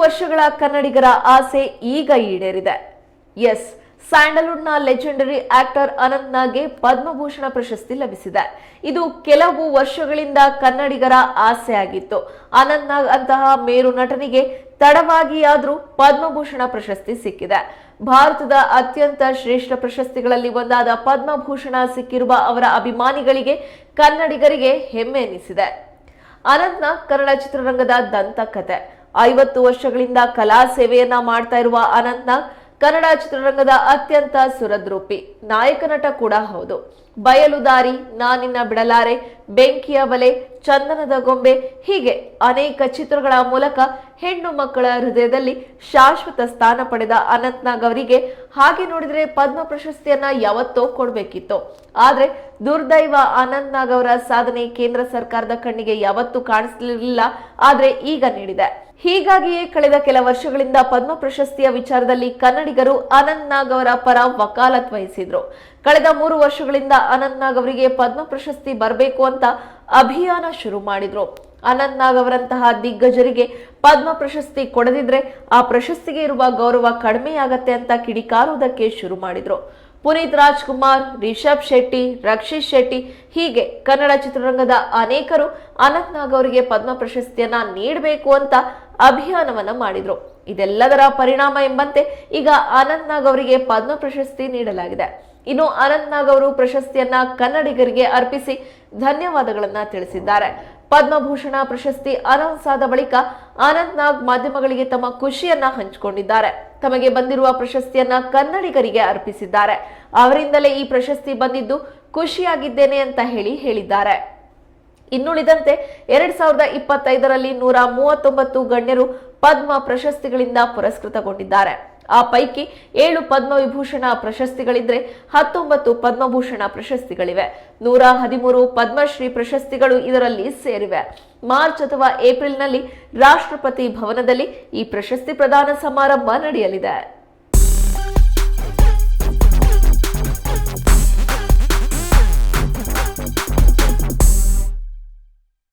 ವರ್ಷಗಳ ಕನ್ನಡಿಗರ ಆಸೆ ಈಗ ಈಡೇರಿದೆ. ಎಸ್. ಸ್ಯಾಂಡಲ್ವುಡ್ನ ಲೆಜೆಂಡರಿ ಆಕ್ಟರ್ ಅನಂತ್ ನಾಗ್ಗೆ ಪದ್ಮಭೂಷಣ ಪ್ರಶಸ್ತಿ ಲಭಿಸಿದೆ. ಇದು ಕೆಲವು ವರ್ಷಗಳಿಂದ ಕನ್ನಡಿಗರ ಆಸೆ ಆಗಿತ್ತು ಅನಂತ್ ನಾಗ್ ಅಂತಹ ಮೇರು ನಟನಿಗೆ ತಡವಾಗಿಯಾದರೂ ಪದ್ಮಭೂಷಣ ಪ್ರಶಸ್ತಿ ಸಿಕ್ಕಿದೆ. ಭಾರತದ ಅತ್ಯಂತ ಶ್ರೇಷ್ಠ ಪ್ರಶಸ್ತಿಗಳಲ್ಲಿ ಒಂದಾದ ಪದ್ಮಭೂಷಣ ಸಿಕ್ಕಿರುವ ಅವರ ಅಭಿಮಾನಿಗಳಿಗೆ ಕನ್ನಡಿಗರಿಗೆ ಹೆಮ್ಮೆ ಎನಿಸಿದೆ. ಅನಂತ್ನಾಗ್ ಕನ್ನಡ ಚಿತ್ರರಂಗದ ದಂತಕಥೆ ಐವತ್ತು ವರ್ಷಗಳಿಂದ ಕಲಾ ಸೇವೆಯನ್ನ ಮಾಡ್ತಾ ಇರುವ ಅನಂತ್ನಾಗ್ ಕನ್ನಡ ಚಿತ್ರರಂಗದ ಅತ್ಯಂತ ಸುರದ್ರೂಪಿ ನಾಯಕ ನಟ ಕೂಡ ಹೌದು. ಬಯಲು ದಾರಿ ನಾನಿನ್ನ ಬಿಡಲಾರೆ, ಬೆಂಕಿಯ ಬಲೆ ಚಂದನದ ಗೊಂಬೆ, ಹೀಗೆ ಅನೇಕ ಚಿತ್ರಗಳ ಮೂಲಕ ಹೆಣ್ಣು ಮಕ್ಕಳ ಹೃದಯದಲ್ಲಿ ಶಾಶ್ವತ ಸ್ಥಾನ ಪಡೆದ ಅನಂತ್ನಾಗ್ ಅವರಿಗೆ ಹಾಗೆ ನೋಡಿದ್ರೆ ಪದ್ಮ ಪ್ರಶಸ್ತಿಯನ್ನ ಯಾವತ್ತೋ ಕೊಡಬೇಕಿತ್ತು. ಆದ್ರೆ ದುರ್ದೈವ ಅನಂತ್ನಾಗ್ ಅವರ ಸಾಧನೆ ಕೇಂದ್ರ ಸರ್ಕಾರದ ಕಣ್ಣಿಗೆ ಯಾವತ್ತೂ ಕಾಣಿಸಲಿಲ್ಲ, ಆದ್ರೆ ಈಗ ನೀಡಿದೆ. ಹೀಗಾಗಿಯೇ ಕಳೆದ ಕೆಲ ವರ್ಷಗಳಿಂದ ಪದ್ಮ ಪ್ರಶಸ್ತಿಯ ವಿಚಾರದಲ್ಲಿ ಕನ್ನಡಿಗರು ಅನಂತ್ ನಾಗ್ ಅವರ ಪರ ವಕಾಲತ್ ವಹಿಸಿದ್ರು. ಕಳೆದ ಮೂರು ವರ್ಷಗಳಿಂದ ಅನಂತ್ ನಾಗ್ ಅವರಿಗೆ ಪದ್ಮ ಪ್ರಶಸ್ತಿ ಬರಬೇಕು ಅಂತ ಅಭಿಯಾನ ಶುರು ಮಾಡಿದ್ರು. ಅನಂತ್ ನಾಗ್ ಅವರಂತಹ ದಿಗ್ಗಜರಿಗೆ ಪದ್ಮ ಪ್ರಶಸ್ತಿ ಕೊಡದಿದ್ರೆ ಆ ಪ್ರಶಸ್ತಿಗೆ ಇರುವ ಗೌರವ ಕಡಿಮೆಯಾಗತ್ತೆ ಅಂತ ಕಿಡಿಕಾರುವುದಕ್ಕೆ ಶುರು ಮಾಡಿದ್ರು. ಪುನೀತ್ ರಾಜ್ಕುಮಾರ್, ರಿಷಬ್ ಶೆಟ್ಟಿ, ರಕ್ಷಿತ್ ಶೆಟ್ಟಿ ಹೀಗೆ ಕನ್ನಡ ಚಿತ್ರರಂಗದ ಅನೇಕರು ಅನಂತ್ ನಾಗ್ ಅವರಿಗೆ ಪದ್ಮ ಪ್ರಶಸ್ತಿಯನ್ನ ನೀಡಬೇಕು ಅಂತ ಅಭಿಯಾನವನ್ನ ಮಾಡಿದ್ರು. ಇದೆಲ್ಲದರ ಪರಿಣಾಮ ಎಂಬಂತೆ ಈಗ ಆನಂದ್ ನಾಗ್ ಅವರಿಗೆ ಪದ್ಮ ಪ್ರಶಸ್ತಿ ನೀಡಲಾಗಿದೆ. ಇನ್ನು ಅನಂತ್ ನಾಗ್ ಅವರು ಪ್ರಶಸ್ತಿಯನ್ನ ಕನ್ನಡಿಗರಿಗೆ ಅರ್ಪಿಸಿ ಧನ್ಯವಾದಗಳನ್ನ ತಿಳಿಸಿದ್ದಾರೆ. ಪದ್ಮಭೂಷಣ ಪ್ರಶಸ್ತಿ ಅನೌನ್ಸ್ ಆದ ಬಳಿಕ ಅನಂತ್ ನಾಗ್ ಮಾಧ್ಯಮಗಳಿಗೆ ತಮ್ಮ ಖುಷಿಯನ್ನ ಹಂಚಿಕೊಂಡಿದ್ದಾರೆ. ತಮಗೆ ಬಂದಿರುವ ಪ್ರಶಸ್ತಿಯನ್ನ ಕನ್ನಡಿಗರಿಗೆ ಅರ್ಪಿಸಿದ್ದಾರೆ. ಅವರಿಂದಲೇ ಈ ಪ್ರಶಸ್ತಿ ಬಂದಿದ್ದು ಖುಷಿಯಾಗಿದ್ದೇನೆ ಅಂತ ಹೇಳಿ ಹೇಳಿದ್ದಾರೆ. ಇನ್ನುಳಿದಂತೆ ಎರಡ್ ಸಾವಿರದ ಇಪ್ಪತ್ತೈದರಲ್ಲಿ ನೂರ ಮೂವತ್ತೊಂಬತ್ತು ಗಣ್ಯರು ಪದ್ಮ ಪ್ರಶಸ್ತಿಗಳಿಂದ ಪುರಸ್ಕೃತಗೊಂಡಿದ್ದಾರೆ. ಆ ಪೈಕಿ ಏಳು ಪದ್ಮವಿಭೂಷಣ ಪ್ರಶಸ್ತಿಗಳಿದ್ರೆ ಹತ್ತೊಂಬತ್ತು ಪದ್ಮಭೂಷಣ ಪ್ರಶಸ್ತಿಗಳಿವೆ. ನೂರ ಹದಿಮೂರು ಪದ್ಮಶ್ರೀ ಪ್ರಶಸ್ತಿಗಳು ಇದರಲ್ಲಿ ಸೇರಿವೆ. ಮಾರ್ಚ್ ಅಥವಾ ಏಪ್ರಿಲ್ನಲ್ಲಿ ರಾಷ್ಟ್ರಪತಿ ಭವನದಲ್ಲಿ ಈ ಪ್ರಶಸ್ತಿ ಪ್ರದಾನ ಸಮಾರಂಭ ನಡೆಯಲಿದೆ.